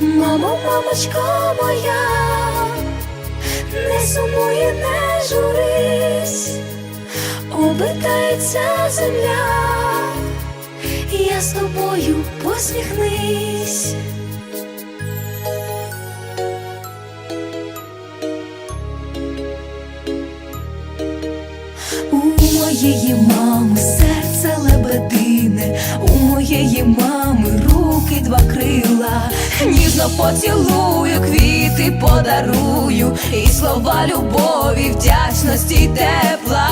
Мамо, мамочко моя, не сумуй не журись, обертається земля, я з тобою посміхнись. У моєї мами серце лебедине, у моєї мами руки два крила, ніжно поцілую, квіти подарую, і слова любові, вдячності й тепла.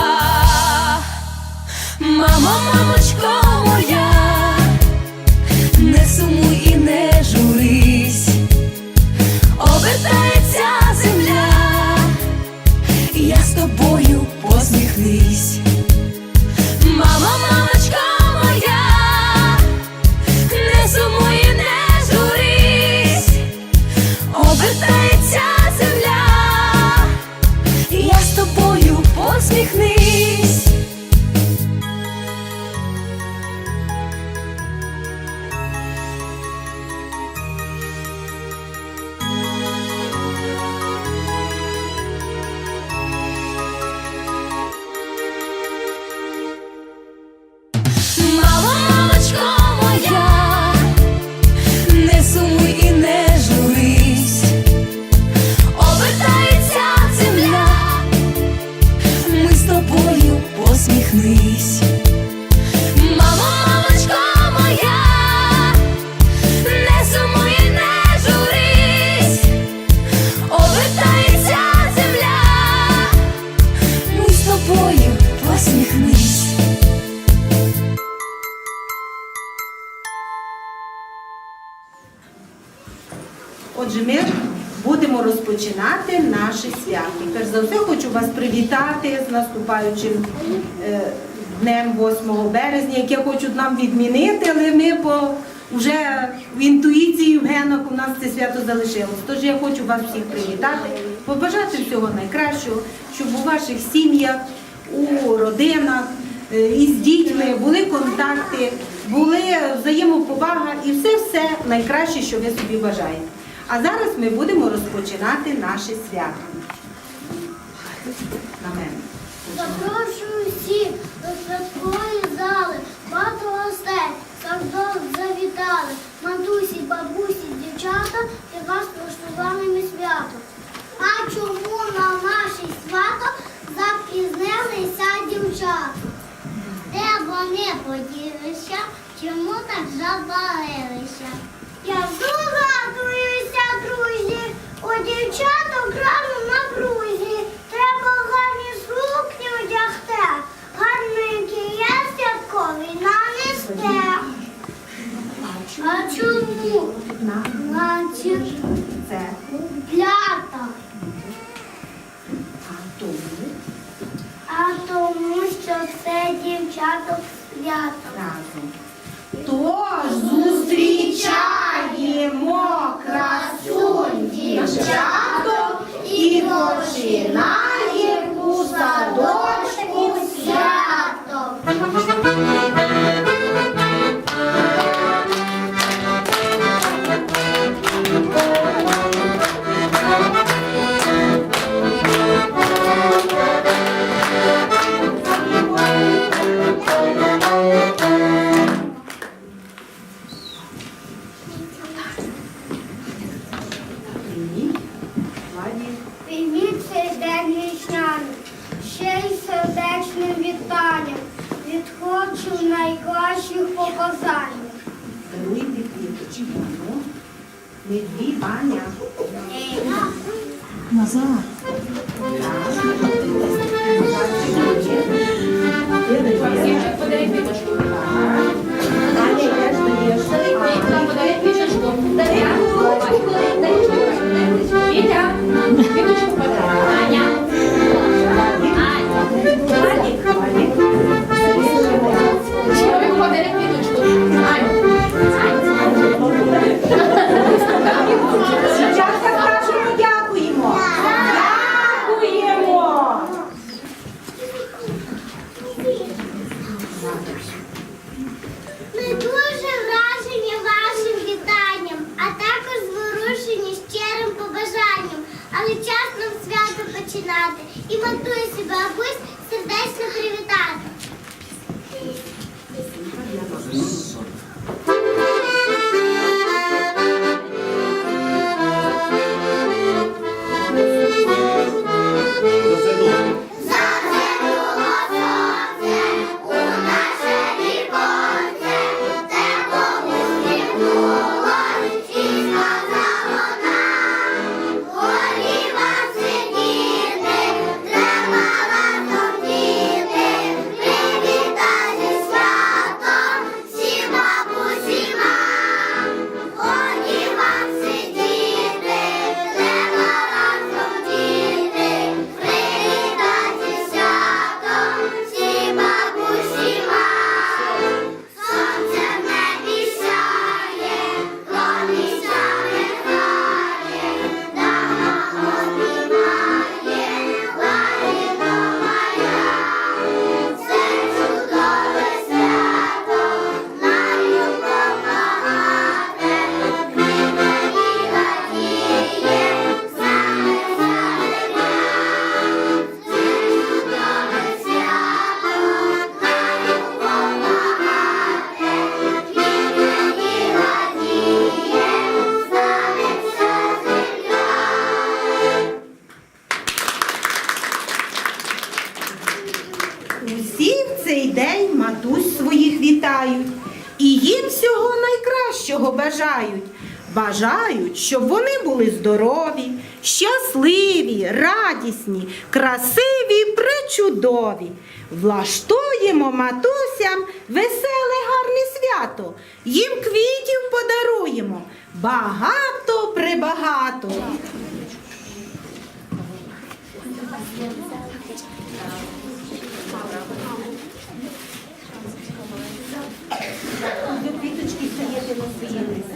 Мамо, мамочко моя, не сумуй і не журись, обертається земля я з тобою посміхнись. Розпочинати наше свято. Перш за все, хочу вас привітати з наступаючим е, днем 8 березня, яке хочуть нам відмінити, але ми по вже в інтуїції в генах у нас це свято залишилось. Тож я хочу вас всіх привітати, побажати всього найкращого, щоб у ваших сім'ях, у родинах е, із дітьми були контакти, були взаємоповага і все-все найкраще, що ви собі бажаєте. А зараз ми будемо розпочинати наше свято. На мене. Запрошую всіх до святкової зали, багато гостей, садок завітали, матусі, бабусі, дівчата і вас прошлуваними свято. А чому на наше свято запізнилися дівчата? Де вони поділися, чому так забарилися? Я здогадуюся, друзі, у дівчаток рано на брузі. Треба гарні сукні одягти, гарненький є святковий нанести. А чому? Це плята. а тому А тому, що це дівчаток свято. Тож зустрічаємо красунь дівчаток і починаємо бажають, щоб вони були здорові, щасливі, радісні, красиві, причудові. Влаштуємо матусям веселе гарне свято. Їм квітів подаруємо. Багато прибагато. Квіточки стояти на своєму.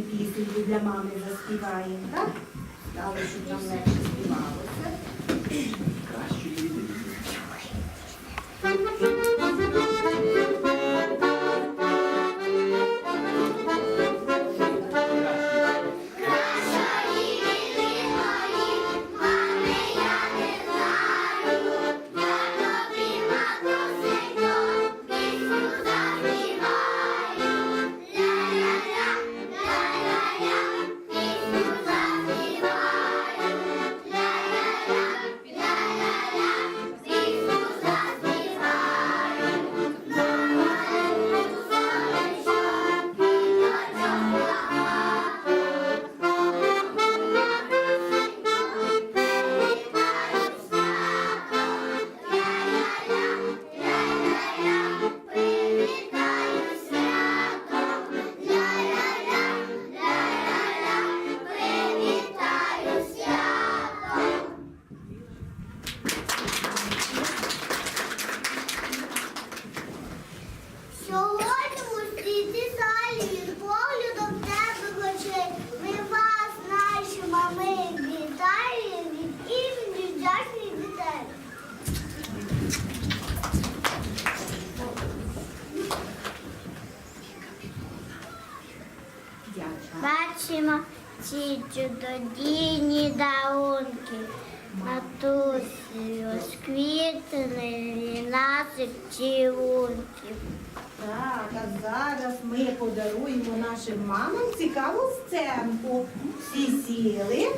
пісеньку для мами заспіваємо, так? Далі, що там легше. Так, а зараз ми подаруємо нашим мамам цікаву сценку. Всі сіли,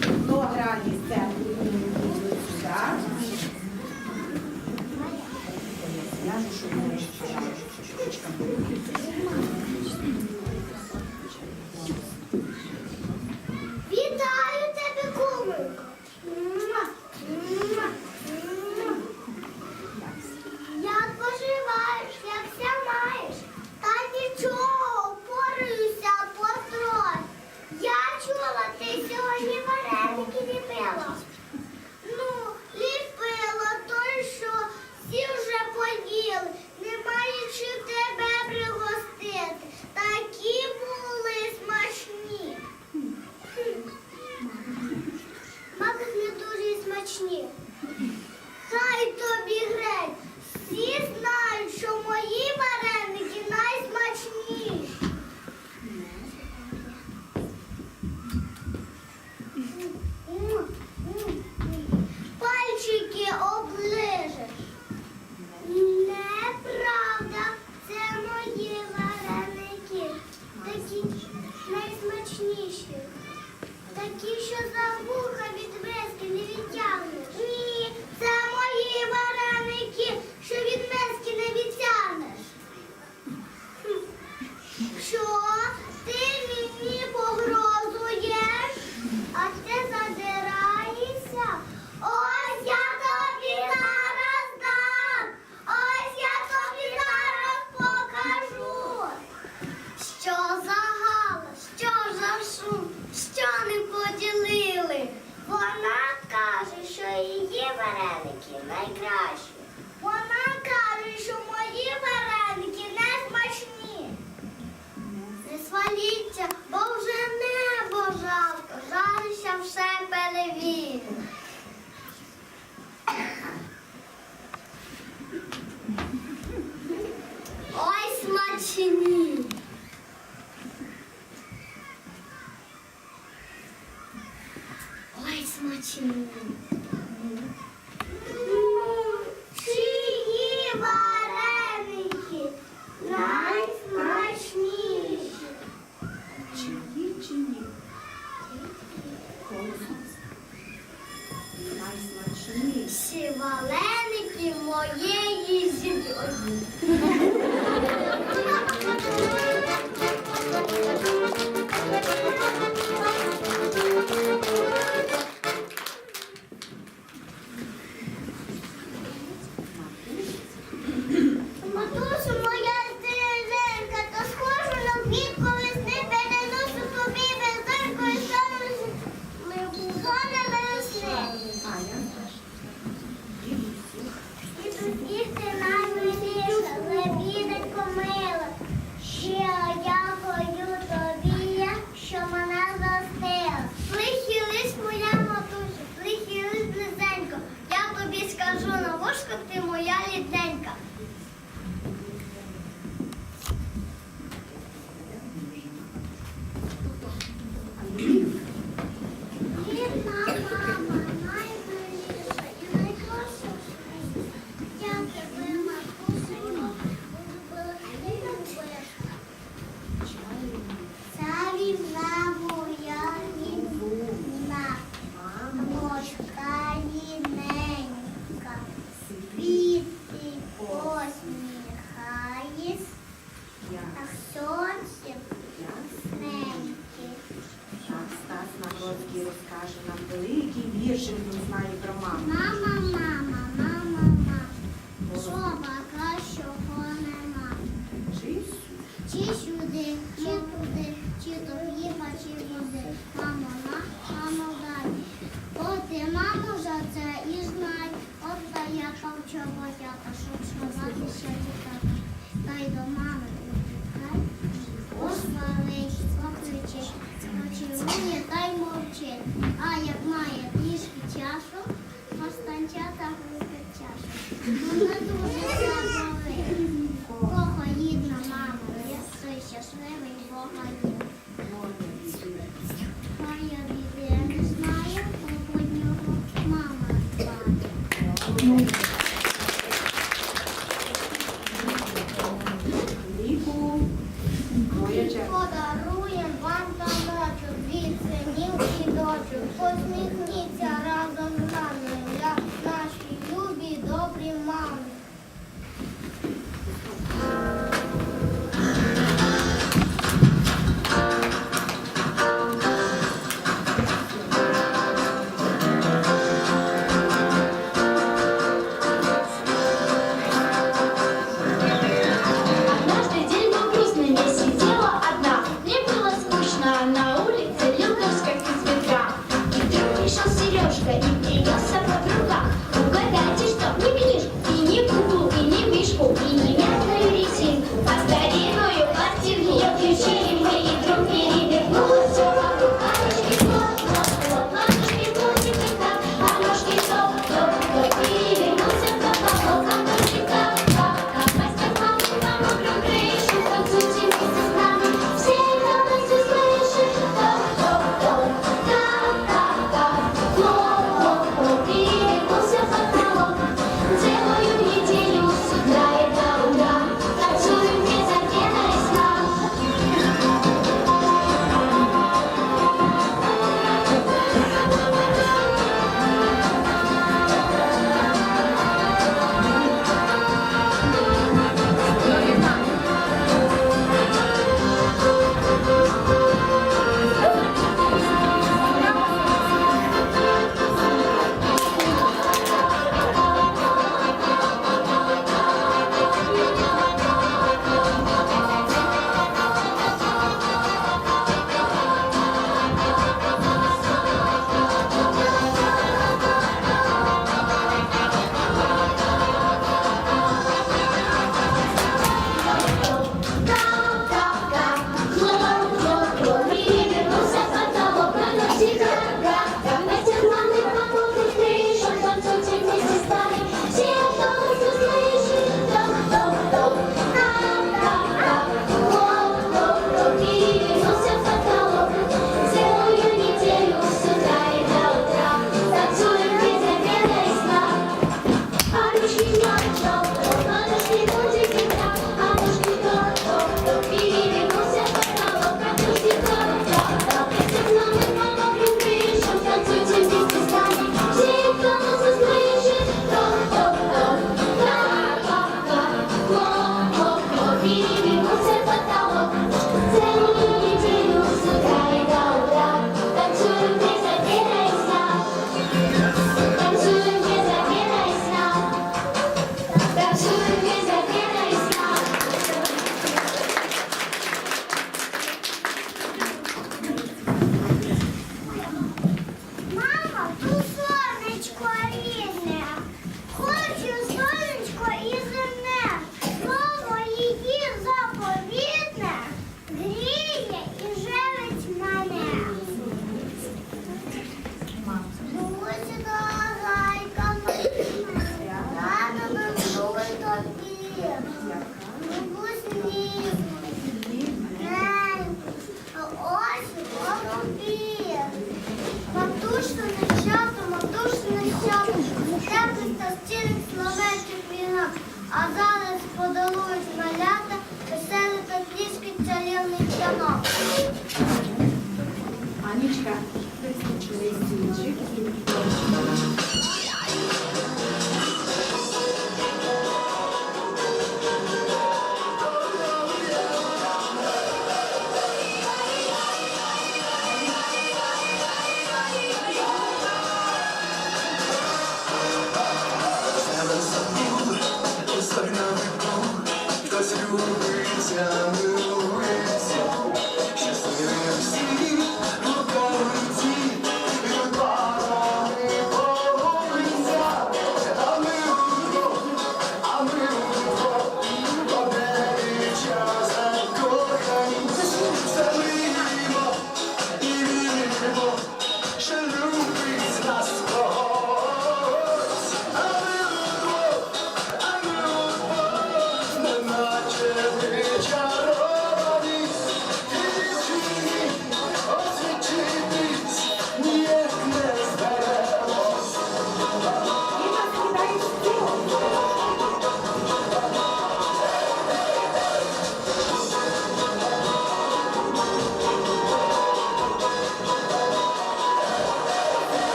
хто грає сценку, так. Я ж що Посміхніться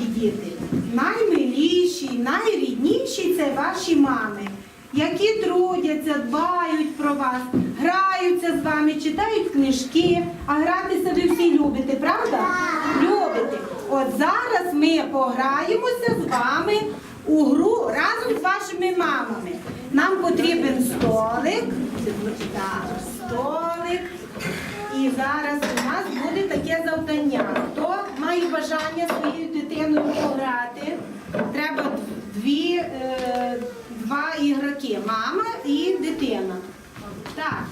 справді, діти, наймиліші, найрідніші це ваші мами, які трудяться, дбають про вас, граються з вами, читають книжки, а гратися ви всі любите, правда? Любите. От зараз ми пограємося з вами у гру разом з вашими мамами. Нам потрібен столик. Так, столик. І зараз у нас буде таке завдання. Має бажання своєю дитиною пограти? Треба дві, е, два ігроки мама і дитина. Так,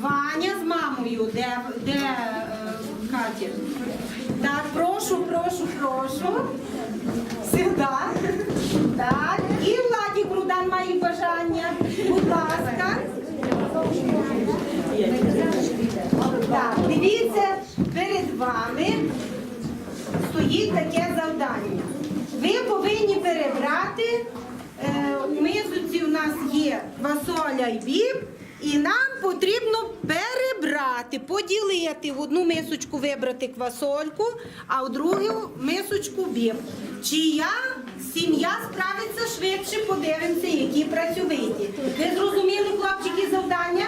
Ваня з мамою, де, де е, Катя? Так, прошу, прошу, прошу. Сюди. Так, і Владик Рудан має бажання. Будь ласка. Так, дивіться, перед вами стоїть таке завдання. Ви повинні перебрати, е, мисоці у нас є фасоля і біб, і нам потрібно перебрати, поділити в одну мисочку вибрати квасольку, а в другу мисочку біб. Чия сім'я справиться швидше, подивимося, які працьовиті. Ви зрозуміли, хлопчики, завдання?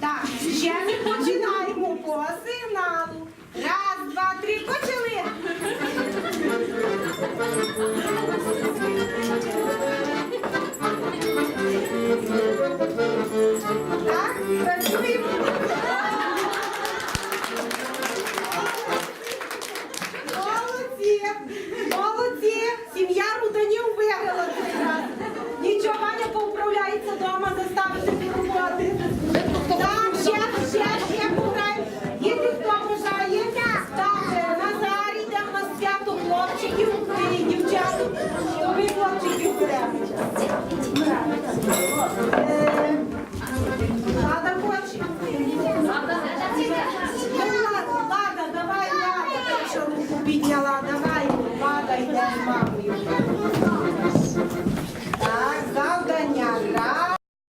Так, ще ми починаємо по сигналу. Раз, два, три, почали.